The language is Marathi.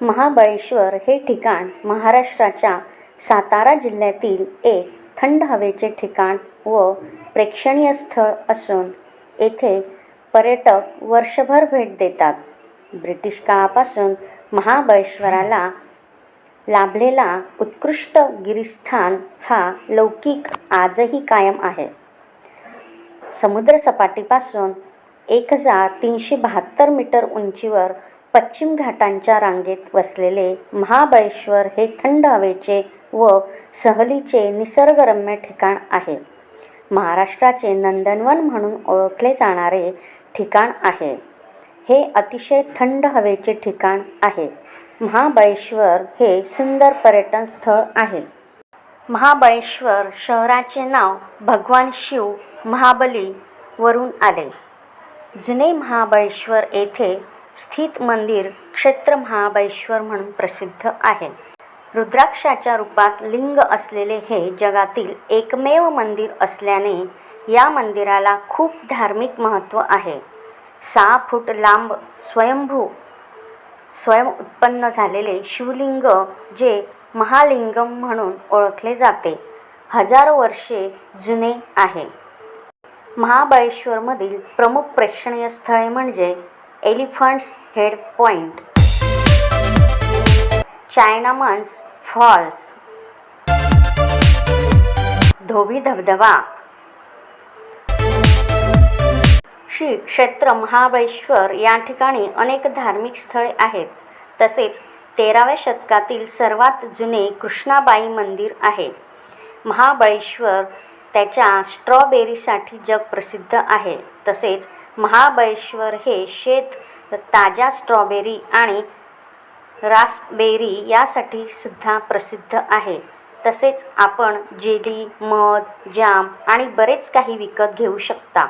महाबळेश्वर हे ठिकाण महाराष्ट्राच्या सातारा जिल्ह्यातील एक थंड हवेचे ठिकाण व प्रेक्षणीय स्थळ असून येथे पर्यटक वर्षभर भेट देतात. ब्रिटिश काळापासून महाबळेश्वराला लाभलेला उत्कृष्ट गिरीस्थान हा लौकिक आजही कायम आहे. समुद्रसपाटीपासून एक हजार तीनशे बहात्तर मीटर उंचीवर पश्चिम घाटांच्या रांगेत वसलेले महाबळेश्वर हे थंड हवेचे व सहलीचे निसर्गरम्य ठिकाण आहे. महाराष्ट्राचे नंदनवन म्हणून ओळखले जाणारे ठिकाण आहे. हे अतिशय थंड हवेचे ठिकाण आहे. महाबळेश्वर हे सुंदर पर्यटन स्थळ आहे. महाबळेश्वर शहराचे नाव भगवान शिव महाबली वरून आले. जुने महाबळेश्वर येथे स्थित मंदिर क्षेत्र महाबळेश्वर म्हणून प्रसिद्ध आहे. रुद्राक्षाच्या रूपात लिंग असलेले हे जगातील एकमेव मंदिर असल्याने या मंदिराला खूप धार्मिक महत्त्व आहे. सहा फूट लांब स्वयंभू स्वयं उत्पन्न झालेले शिवलिंग जे महालिंगम म्हणून ओळखले जाते हजारो वर्षे जुने आहे. महाबळेश्वरमधील प्रमुख प्रेक्षणीय स्थळे म्हणजे Elephant's Head Point. Chinaman's Falls. धोबी धबधबा. श्री क्षेत्र महाबळेश्वर या ठिकाणी अनेक धार्मिक स्थळे आहेत. तसेच तेराव्या शतकातील सर्वात जुने कृष्णाबाई मंदिर आहे. महाबळेश्वर त्याच्या स्ट्रॉबेरीसाठी जग प्रसिद्ध आहे. तसेच महाबळेश्वर हे शेत ताज्या स्ट्रॉबेरी आणि रास्पबेरी यासाठी सुद्धा प्रसिद्ध आहे. तसेच आपण जेली मध जाम आणि बरेच काही विकत घेऊ शकता.